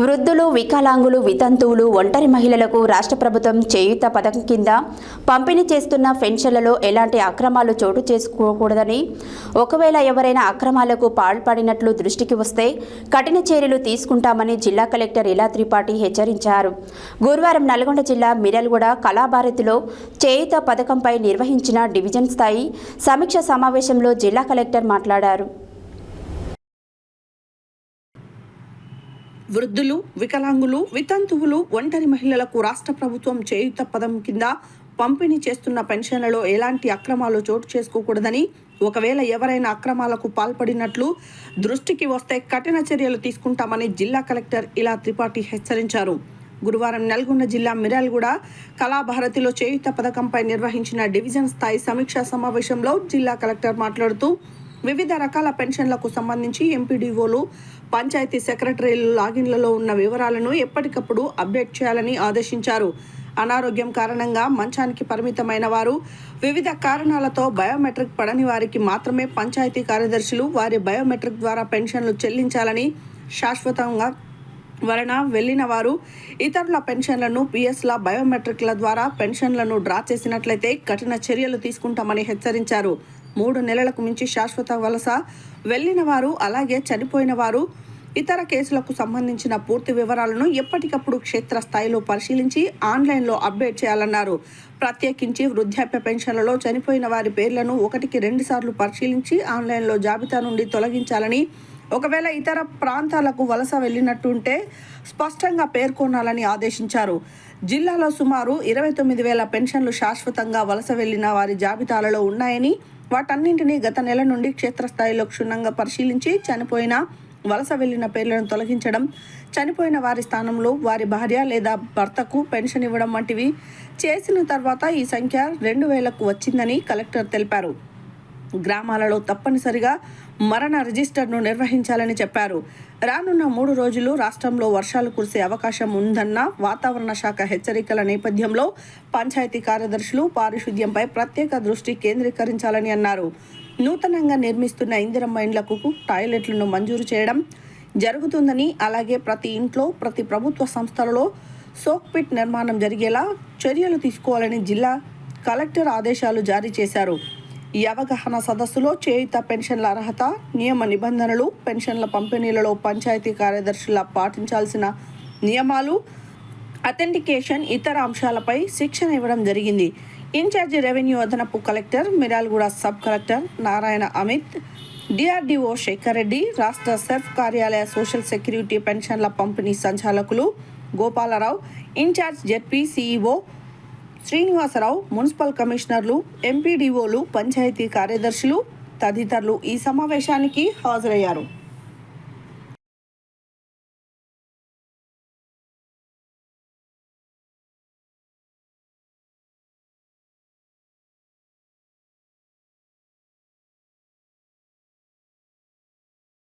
వృద్ధులు వికలాంగులు వితంతువులు ఒంటరి మహిళలకు రాష్ట్ర ప్రభుత్వం చేయూత పథకం కింద పంపిణీ చేస్తున్న పెన్షన్లలో ఎలాంటి అక్రమాలు చోటు చేసుకోకూడదని ఒకవేళ ఎవరైనా అక్రమాలకు పాల్పడినట్లు దృష్టికి వస్తే కఠిన చర్యలు తీసుకుంటామని జిల్లా కలెక్టర్ ఇలా త్రిపాఠి హెచ్చరించారు. గురువారం నల్గొండ జిల్లా మిరల్గూడ కళాభారతిలో చేయూత పథకంపై నిర్వహించిన డివిజన్ స్థాయి సమీక్ష సమావేశంలో జిల్లా కలెక్టర్ మాట్లాడారు. వృద్ధులు వికలాంగులు వితంతువులు ఒంటరి మహిళలకు రాష్ట్ర ప్రభుత్వం చేయుత పదం కింద పంపిణీ చేస్తున్న పెన్షన్లలో ఎలాంటి అక్రమాలు చోటు చేసుకోకూడదని ఒకవేళ ఎవరైనా అక్రమాలకు పాల్పడినట్లు దృష్టికి వస్తే కఠిన చర్యలు తీసుకుంటామని జిల్లా కలెక్టర్ ఇలా త్రిపాఠి హెచ్చరించారు. గురువారం నల్గొండ జిల్లా మిరాల్గూడ కళాభారతిలో చేయుత పథకంపై నిర్వహించిన డివిజన్ స్థాయి సమీక్షా సమావేశంలో జిల్లా కలెక్టర్ మాట్లాడుతూ వివిధ రకాల పెన్షన్లకు సంబంధించి ఎంపీడీఓలు పంచాయతీ సెక్రటరీలు లాగిన్లలో ఉన్న వివరాలను ఎప్పటికప్పుడు అప్డేట్ చేయాలని ఆదేశించారు. అనారోగ్యం కారణంగా మంచానికి పరిమితమైన వారు వివిధ కారణాలతో బయోమెట్రిక్ పడని వారికి మాత్రమే పంచాయతీ కార్యదర్శులు వారి బయోమెట్రిక్ ద్వారా పెన్షన్లు చెల్లించాలని శాశ్వతంగా వలన వెళ్ళిన వారు ఇతరుల పెన్షన్లను పిఎస్ల బయోమెట్రిక్ల ద్వారా పెన్షన్లను డ్రా చేసినట్లయితే కఠిన చర్యలు తీసుకుంటామని హెచ్చరించారు. మూడు నెలలకు మించి శాశ్వత వలస వెళ్ళిన వారు అలాగే చనిపోయిన వారు ఇతర కేసులకు సంబంధించిన పూర్తి వివరాలను ఎప్పటికప్పుడు క్షేత్రస్థాయిలో పరిశీలించి ఆన్లైన్లో అప్డేట్ చేయాలన్నారు. ప్రత్యేకించి వృద్ధాప్య పెన్షన్లలో చనిపోయిన వారి పేర్లను ఒకటికి రెండుసార్లు పరిశీలించి ఆన్లైన్లో జాబితా నుండి తొలగించాలని ఒకవేళ ఇతర ప్రాంతాలకు వలస వెళ్ళినట్టుంటే స్పష్టంగా పేర్కొనాలని ఆదేశించారు. జిల్లాలో సుమారు ఇరవై తొమ్మిది వేల పెన్షన్లు శాశ్వతంగా వలస వెళ్ళిన వారి జాబితాలలో ఉన్నాయని వాటన్నింటినీ గత నెల నుండి క్షేత్రస్థాయిలో క్షుణ్ణంగా పరిశీలించి చనిపోయిన వలస వెళ్ళిన పేర్లను తొలగించడం చనిపోయిన వారి స్థానంలో వారి భార్య లేదా భర్తకు పెన్షన్ ఇవ్వడం వంటివి చేసిన తర్వాత ఈ సంఖ్య రెండు వేలకు వచ్చిందని కలెక్టర్ తెలిపారు. గ్రామాలలో తప్పనిసరిగా మరణ రిజిస్టర్ను నిర్వహించాలని చెప్పారు. రానున్న మూడు రోజులు రాష్ట్రంలో వర్షాలు కురిసే అవకాశం ఉందన్న వాతావరణ శాఖ హెచ్చరికల నేపథ్యంలో పంచాయతీ కార్యదర్శులు పారిశుద్ధ్యంపై ప్రత్యేక దృష్టి కేంద్రీకరించాలని అన్నారు. నూతనంగా నిర్మిస్తున్న ఇందిరమ్మ ఇండ్లకు టాయిలెట్లను మంజూరు చేయడం జరుగుతుందని అలాగే ప్రతి ఇంట్లో ప్రతి ప్రభుత్వ సంస్థలలో సోక్ పిట్ నిర్మాణం జరిగేలా చర్యలు తీసుకోవాలని జిల్లా కలెక్టర్ ఆదేశాలు జారీ చేశారు. ఈ అవగాహన సదస్సులో చేయుత పెన్షన్ల అర్హత నియమ నిబంధనలు పెన్షన్ల పంపిణీలలో పంచాయతీ కార్యదర్శుల పాటించాల్సిన నియమాలు అథెంటికేషన్ ఇతర అంశాలపై శిక్షణ ఇవ్వడం జరిగింది. ఇన్ఛార్జి రెవెన్యూ అదనపు collector Miryalaguda sub collector Narayana Amit DRDO Shekhar Reddy రాష్ట్ర సెర్ఫ్ కార్యాలయ సోషల్ సెక్యూరిటీ పెన్షన్ల పంపిణీ సంచాలకులు Gopalarao in charge ZP CEO Srinivasarao municipal కమిషనర్లు ఎంపీడీఓలు పంచాయతీ కార్యదర్శులు తదితరులు ఈ సమావేశానికి హాజరయ్యారు.